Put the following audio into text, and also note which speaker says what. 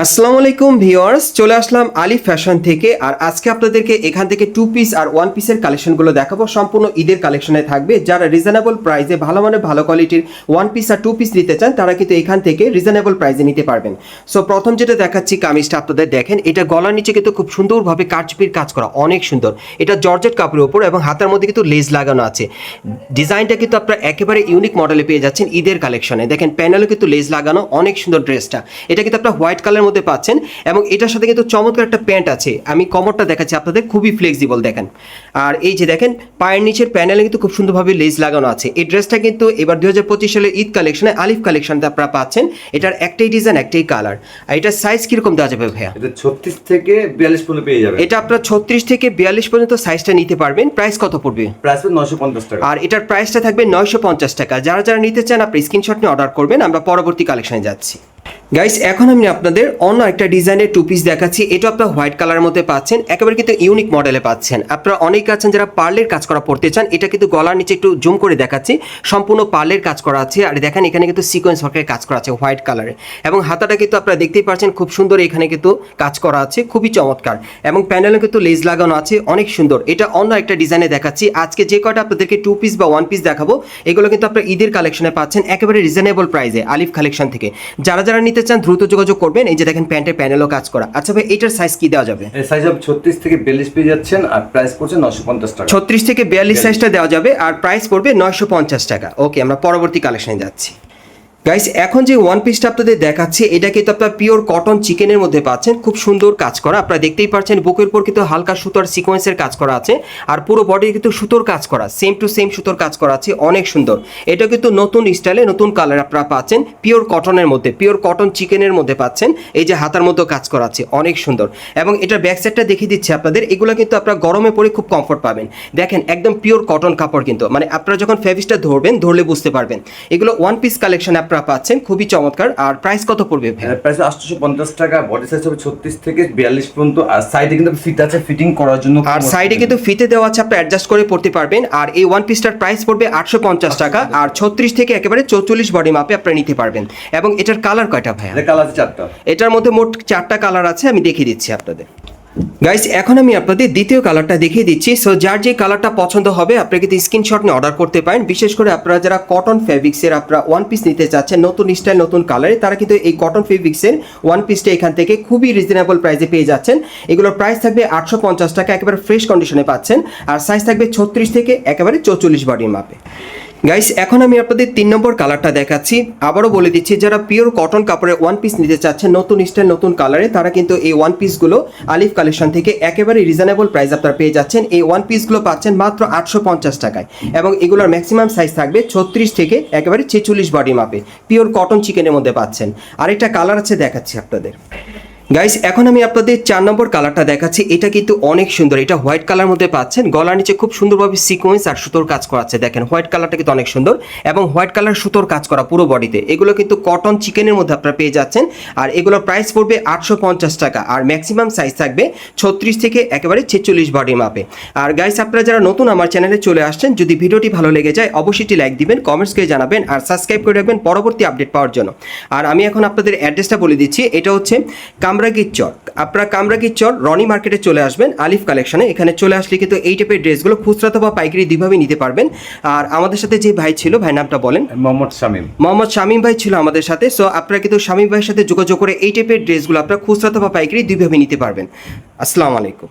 Speaker 1: আসসালামু আলাইকুম ভিওয়ার্স চলে আসলাম আলি ফ্যাশন থেকে, আর আজকে আপনাদেরকে এখান থেকে টু পিস আর ওয়ান পিসের কালেকশনগুলো দেখাবো। সম্পূর্ণ ঈদের কালেকশনে থাকবে। যারা রিজনেবল প্রাইসে ভালো মানে ভালো কোয়ালিটির ওয়ান পিস আর টু পিস নিতে চান, তারা কিন্তু এখান থেকে রিজনেবল প্রাইসে নিতে পারবেন। সো প্রথম যেটা দেখাচ্ছি কামিজটা আপনাদের দেখেন, এটা গলার নিচে কিন্তু খুব সুন্দরভাবে কারচুপির কাজ করা, অনেক সুন্দর। এটা জর্জেট কাপড়ের উপর এবং হাতের মধ্যে কিন্তু লেজ লাগানো আছে। ডিজাইনটা কিন্তু আপনারা একেবারে ইউনিক মডেলে পেয়ে যাচ্ছেন ঈদের কালেকশনে দেখেন প্যানেলও কিন্তু লেজ লাগানো, অনেক সুন্দর ড্রেসটা এটা কিন্তু আপনার হোয়াইট কালারের মধ্যে পাচ্ছেন এবং এটার সাথে কিন্তু চমৎকার একটা প্যান্ট আছে। আমি কমরটা দেখাচ্ছি আপনাদের খুবই ফ্লেক্সিবল দেখেন। আর এই যে দেখেন পায়ের নিচের প্যানেলে কিন্তু খুব সুন্দরভাবে লেজ লাগানো আছে। এই ড্রেসটা কিন্তু এবার দু হাজার পঁচিশ সালের ঈদ কালেকশনে আলিফ কালেকশনটা আপনারা পাচ্ছেন। এটার একটাই ডিজাইন একটাই কালার আর এটার সাইজ কীরকম দেওয়া যাবে ভাইয়া?
Speaker 2: এটা ছত্রিশ থেকে বিয়াল্লিশ পর্যন্ত পেয়ে যাবে
Speaker 1: এটা আপনার ছত্রিশ থেকে বিয়াল্লিশ পর্যন্ত সাইজটা নিতে পারবেন। প্রাইস কত পড়বে?
Speaker 2: প্রাইস নশো পঞ্চাশ টাকা।
Speaker 1: আর এটার প্রাইসটা থাকবে নয়শো পঞ্চাশ টাকা। যারা যারা নিতে চান আপনি স্ক্রিনশট নিয়ে অর্ডার করবেন। আমরা পরবর্তী কালেকশনে যাচ্ছি। গাইস এখন আমি আপনাদের অন্য একটা ডিজাইনের টু পিস দেখাচ্ছি। এটা আপনার হোয়াইট কালারের মধ্যে পাচ্ছেন, একেবারে কিন্তু ইউনিক মডেলে পাচ্ছেন। আপনারা অনেকে আছেন যারা পার্লের কাজ করা পড়তে চান, এটা কিন্তু গলার নিচে একটু জুম করে দেখাচ্ছি। সম্পূর্ণ পার্লের কাজ করা আছে, আর দেখেন এখানে কিন্তু সিকোয়েন্স ওয়ার্কের কাজ করা আছে হোয়াইট কালারে এবং হাতাটা কিন্তু আপনারা দেখতেই পাচ্ছেন, খুব সুন্দর এখানে কিন্তু কাজ করা আছে, খুবই চমৎকার। এবং প্যানেলে কিন্তু লেজ লাগানো আছে, অনেক সুন্দর। এটা অন্য একটা ডিজাইনে দেখাচ্ছি। আজকে যে কয়টা আপনাদেরকে টু পিস বা ওয়ান পিস দেখাবো, এগুলো কিন্তু আপনারা ঈদের কালেকশনে পাচ্ছেন, একেবারে রিজনেবল প্রাইসে আলিফ কালেকশন থেকে। যারা যারা নিতে চান দ্রুত যোগাযোগ করবেন। এই যে দেখেন প্যান্টের প্যানেলও কাজ করা। আচ্ছা ভাই এটার সাইজ কি দেওয়া যাবে?
Speaker 2: এর সাইজ হবে ছত্রিশ থেকে বিয়াল্লিশ পেয়ে যাচ্ছেন আর প্রাইস পড়ছে নশো পঞ্চাশ টাকা।
Speaker 1: ছত্রিশ থেকে বিয়াল্লিশ সাইজটা দেওয়া যাবে আর প্রাইস পড়বে নয়শো পঞ্চাশ টাকা। ওকে আমরা পরবর্তী কালেকশনে যাচ্ছি। গাইস এখন যে ওয়ান পিসটা আপনাদের দেখাচ্ছি, এটা কিন্তু আপনার পিওর কটন চিকেনের মধ্যে পাচ্ছেন। খুব সুন্দর কাজ করা। আপনারা দেখতেই পাচ্ছেন, বুকের উপর কিন্তু হালকা সুতোর সিকোয়েন্সের কাজ করা আছে আর পুরো বডি কিন্তু সুতোর কাজ করা। সেম টু সেম সুতোর কাজ করা আছে। অনেক সুন্দর। এটা কিন্তু নতুন স্টাইলে নতুন কালার আপনারা পাচ্ছেন। পিওর কটনের মধ্যে পিওর কটন চিকেনের মধ্যে পাচ্ছেন। এই যে হাতার মধ্যে কাজ করা আছে। অনেক সুন্দর। এবং এটার ব্যাক সাইডটা দেখিয়ে দিচ্ছে আপনাদের। এগুলো কিন্তু আপনারা গরমে পরে খুব কমফোর্ট পাবেন। দেখেন, একদম পিওর কটন কাপড় কিন্তু। মানে আপনারা যখন ফেভিসটা ধরবেন, ধরলে বুঝতে পারবেন। এগুলো ওয়ান পিস কালেকশন আপনারা পাচ্ছেন খুবই চমৎকার। আর প্রাইস কত পড়বে ভাই?
Speaker 2: প্রাইস আটশোশো পঞ্চাশ টাকা বডি সাইজ হবে ছত্রিশ থেকে বিয়াল্লিশ পর্যন্ত। আর সাইডে কিন্তু ফিট আছে ফিটিং করার জন্য
Speaker 1: আর সাইডে কিন্তু ফিতে দেওয়া আছে আপনি অ্যাডজাস্ট করে পড়তে পারবেন। আর এই ওয়ান পিসটার প্রাইস পড়বে আটশো পঞ্চাশ টাকা। আর ছত্রিশ থেকে একেবারে চৌচল্লিশ বডি মাপে আপনারা নিতে পারবেন। এবং এটার কালার কয়টা
Speaker 2: এটা কালার আছে চারটা।
Speaker 1: এটার মধ্যে মোট চারটা কালার আছে আমি দেখিয়ে দিচ্ছি আপনাদের। গাইস এখন আমি আপনাদের দ্বিতীয় কালারটা দেখিয়ে দিচ্ছি। সো যার যে কালারটা পছন্দ হবে, আপনি কিন্তু স্ক্রিনশট নিয়ে অর্ডার করতে পারেন। বিশেষ করে আপনারা যারা কটন ফেব্রিক্সের আপনারা ওয়ান পিস নিতে চাচ্ছেন, নতুন স্টাইল নতুন কালারে তারা কিন্তু এই কটন ফেব্রিক্সের ওয়ান পিসটা এখান থেকে খুবই রিজনেবল প্রাইসে পেয়ে যাচ্ছেন। এগুলোর প্রাইস থাকবে আটশো পঞ্চাশ টাকা, একেবারে ফ্রেশ কন্ডিশনে পাচ্ছেন। আর সাইজ থাকবে ছত্রিশ থেকে একেবারে চৌচল্লিশ বডির মাপে। গাইস এখন আমি আপনাদের তিন নম্বর কালারটা দেখাচ্ছি। আবারও বলে দিচ্ছি, যারা পিওর কটন কাপড়ের ওয়ান পিস নিতে চাচ্ছেন, নতুন স্টাইল নতুন কালারে তারা কিন্তু এই ওয়ান পিসগুলো আলিফ কালেকশন থেকে একেবারে রিজনেবল প্রাইস আপনারা পেয়ে যাচ্ছেন। এই ওয়ান পিসগুলো পাচ্ছেন মাত্র আটশো পঞ্চাশ টাকায় এবং এগুলোর ম্যাক্সিমাম সাইজ থাকবে ছত্রিশ থেকে একেবারে ছেচল্লিশ বডি মাপে পিওর কটন চিকেনের মধ্যে পাচ্ছেন। আরেকটা কালার আছে, দেখাচ্ছি আপনাদের। গাইস এখন আমি আপনাদের চার নম্বর কালারটা দেখাচ্ছি। এটা কিন্তু অনেক সুন্দর। এটা হোয়াইট কালার মধ্যে পাচ্ছেন। গলার নিচে খুব সুন্দরভাবে সিকোয়েন্স আর সুতোর কাজ করা আছে। দেখেন হোয়াইট কালারটা কিন্তু অনেক সুন্দর এবং হোয়াইট কালার সুতোর কাজ করা পুরো বডিতে এগুলো কিন্তু কটন চিকেনের মধ্যে আপনারা পেয়ে যাচ্ছেন। আর এগুলোর প্রাইস পড়বে আটশো পঞ্চাশ টাকা। আর ম্যাক্সিমাম সাইজ থাকবে ছত্রিশ থেকে একেবারে ছেচল্লিশ বডি মাপে আর গাইস আপনারা যারা নতুন আমার চ্যানেলে চলে আসছেন, যদি ভিডিওটি ভালো লেগে যায়, অবশ্যই লাইক দিবেন কমেন্টস করে জানাবেন আর সাবস্ক্রাইব করে রাখবেন পরবর্তী আপডেট পাওয়ার জন্য। আর আমি এখন আপনাদের অ্যাড্রেসটা বলে দিচ্ছি। এটা হচ্ছে কামরাগির চর। আপনারা কামরাগির চর রনি মার্কেটে চলে আসবেন আলিফ কালেকশনে। এখানে চলে আসলে কিন্তু এই টাইপের ড্রেসগুলো খুচরা বা পাইকারি দুইভাবে নিতে পারবেন। আর আমাদের সাথে যে ভাই ছিল ভাই নামটা বলেন।
Speaker 2: মোহাম্মদ শামিম।
Speaker 1: মোহাম্মদ শামীম ভাই ছিল আমাদের সাথে। সো আপনারা কিন্তু শামীম ভাইয়ের সাথে যোগাযোগ করে এই টাইপের ড্রেসগুলো আপনারা খুচরা বা পাইকারি দুইভাবে নিতে পারবেন। আসসালামু আলাইকুম।